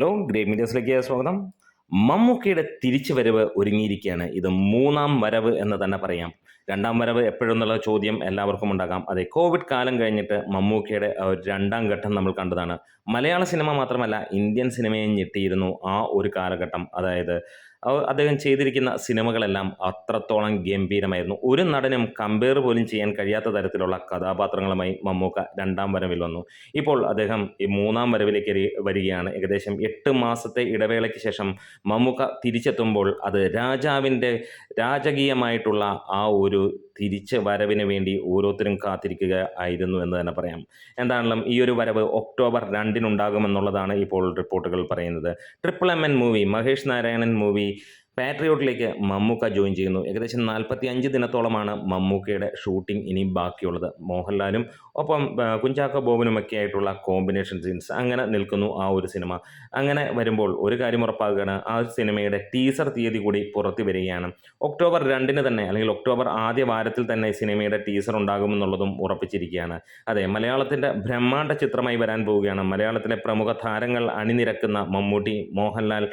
Hello great മീഡിയസിലേക്ക് സ്വാഗതം. മമ്മൂക്കയുടെ തിരിച്ചു വരവ് ഒരുങ്ങിയിരിക്കുകയാണ്. ഇത് മൂന്നാം വരവ് എന്ന് തന്നെ പറയാം. രണ്ടാം വരവ് എപ്പോഴെന്നുള്ള ചോദ്യം എല്ലാവർക്കും ഉണ്ടാകാം. അതെ കോവിഡ് കാലം കഴിഞ്ഞിട്ട് മമ്മൂക്കയുടെ രണ്ടാം ഘട്ടം നമ്മൾ കണ്ടതാണ്. മലയാള സിനിമ മാത്രമല്ല ഇന്ത്യൻ സിനിമയെ ഞെട്ടിയിരുന്നു ആ ഒരു കാലഘട്ടം. അതായത് അദ്ദേഹം ചെയ്തിരിക്കുന്ന സിനിമകളെല്ലാം അത്രത്തോളം ഗംഭീരമായിരുന്നു. ഒരു നടനും കമ്പയർ പോലും ചെയ്യാൻ കഴിയാത്ത തരത്തിലുള്ള കഥാപാത്രങ്ങളുമായി മമ്മൂക്ക രണ്ടാം വരവിൽ വന്നു. ഇപ്പോൾ അദ്ദേഹം ഈ മൂന്നാം വരവിലേക്ക് വരികയാണ്. ഏകദേശം എട്ട് മാസത്തെ ഇടവേളയ്ക്ക് ശേഷം മമ്മൂക്ക തിരിച്ചെത്തുമ്പോൾ അത് രാജാവിന്റെ രാജകീയമായിട്ടുള്ള ആ ഒരു തിരിച്ച് വരവിന് വേണ്ടി ഓരോരുത്തരും കാത്തിരിക്കുക ആയിരുന്നു എന്ന് തന്നെ പറയാം. എന്താണെങ്കിലും ഈ ഒരു വരവ് ഒക്ടോബർ രണ്ടിനുണ്ടാകുമെന്നുള്ളതാണ് ഇപ്പോൾ റിപ്പോർട്ടുകൾ പറയുന്നത്. Triple M N movie Mahesh Narayanan movie പാട്രിയോട്ടിലേക്ക് Mammukka join ചെയ്യുന്നു. ഏകദേശം നാൽപ്പത്തി അഞ്ച് ദിനത്തോളമാണ് മമ്മൂക്കയുടെ ഷൂട്ടിംഗ് ഇനി ബാക്കിയുള്ളത്. മോഹൻലാലും ഒപ്പം കുഞ്ചാക്ക ബോബനും ഒക്കെ ആയിട്ടുള്ള കോമ്പിനേഷൻ സീൻസ് അങ്ങനെ നിൽക്കുന്നു ആ ഒരു സിനിമ. അങ്ങനെ വരുമ്പോൾ ഒരു കാര്യം ഉറപ്പാക്കുകയാണ് ആ ഒരു സിനിമയുടെ ടീസർ തീയതി കൂടി പുറത്തു വരികയാണ്. ഒക്ടോബർ രണ്ടിന് തന്നെ അല്ലെങ്കിൽ ഒക്ടോബർ ആദ്യ വാരത്തിൽ തന്നെ സിനിമയുടെ ടീസർ ഉണ്ടാകുമെന്നുള്ളതും ഉറപ്പിച്ചിരിക്കുകയാണ്. അതെ മലയാളത്തിന്റെ ബ്രഹ്മാണ്ഡ ചിത്രമായി വരാൻ പോവുകയാണ്. മലയാളത്തിലെ പ്രമുഖ താരങ്ങൾ അണിനിരക്കുന്ന മമ്മൂട്ടി മോഹൻലാൽ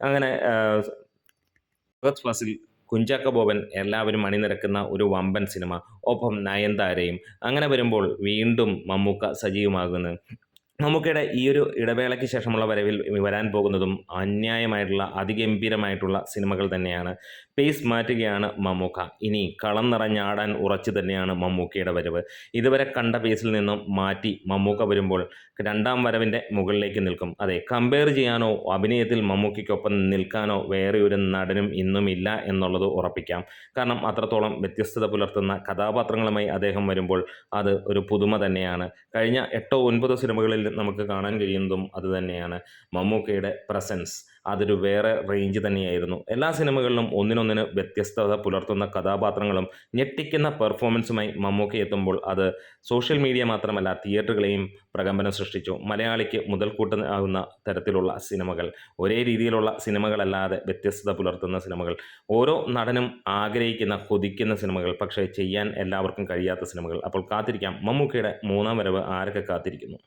അങ്ങനെ ഫാസിൽ കുഞ്ചാക്ക ബോബൻ എല്ലാവരും അണിനിരക്കുന്ന ഒരു വമ്പൻ സിനിമ. ഒപ്പം നയൻതാരയും. അങ്ങനെ വരുമ്പോൾ വീണ്ടും മമ്മൂക്ക സജീവമാകുന്നു. മമ്മൂക്കയുടെ ഈ ഒരു ഇടവേളയ്ക്ക് ശേഷമുള്ള വരവിൽ വരാൻ പോകുന്നതും അന്യായമായിട്ടുള്ള അതിഗംഭീരമായിട്ടുള്ള സിനിമകൾ തന്നെയാണ്. പേസ് മാറ്റുകയാണ് മമ്മൂക്ക. ഇനി കളം നിറഞ്ഞാടാൻ ഉറച്ചു തന്നെയാണ് മമ്മൂക്കയുടെ വരവ്. ഇതുവരെ കണ്ട പേസിൽ നിന്നും മാറ്റി മമ്മൂക്ക വരുമ്പോൾ രണ്ടാം വരവിന്റെ മുകളിലേക്ക് നിൽക്കും. അതെ കമ്പയർ ചെയ്യാനോ അഭിനയത്തിൽ മമ്മൂക്കയ്ക്കൊപ്പം നിൽക്കാനോ വേറെ ഒരു നടനും ഇന്നും ഇല്ല എന്നുള്ളത് ഉറപ്പിക്കാം. കാരണം അത്രത്തോളം വ്യത്യസ്തത പുലർത്തുന്ന കഥാപാത്രങ്ങളുമായി അദ്ദേഹം വരുമ്പോൾ അത് ഒരു പുതുമ തന്നെയാണ്. കഴിഞ്ഞ എട്ടോ ഒൻപതോ സിനിമകളിൽ നമുക്ക് കാണാൻ കഴിയുന്നതും അത് തന്നെയാണ്. മമ്മൂക്കയുടെ പ്രസൻസ് അതൊരു വേറെ റേഞ്ച് തന്നെയായിരുന്നു. എല്ലാ സിനിമകളിലും ഒന്നിനൊന്നിന് വ്യത്യസ്തത പുലർത്തുന്ന കഥാപാത്രങ്ങളും ഞെട്ടിക്കുന്ന പെർഫോമൻസുമായി മമ്മൂക്ക എത്തുമ്പോൾ അത് സോഷ്യൽ മീഡിയ മാത്രമല്ല തിയേറ്ററുകളെയും പ്രകമ്പനം സൃഷ്ടിച്ചു. മലയാളിക്ക് മുതൽക്കൂട്ട് ആകുന്ന തരത്തിലുള്ള സിനിമകൾ ഒരേ രീതിയിലുള്ള സിനിമകളല്ലാതെ വ്യത്യസ്തത പുലർത്തുന്ന സിനിമകൾ ഓരോ നടനും ആഗ്രഹിക്കുന്ന കൊതിക്കുന്ന സിനിമകൾ പക്ഷേ ചെയ്യാൻ എല്ലാവർക്കും കഴിയാത്ത സിനിമകൾ. അപ്പോൾ കാത്തിരിക്കാം. മമ്മൂക്കയുടെ മൂന്നാം വരവ് ആരൊക്കെ കാത്തിരിക്കുന്നു?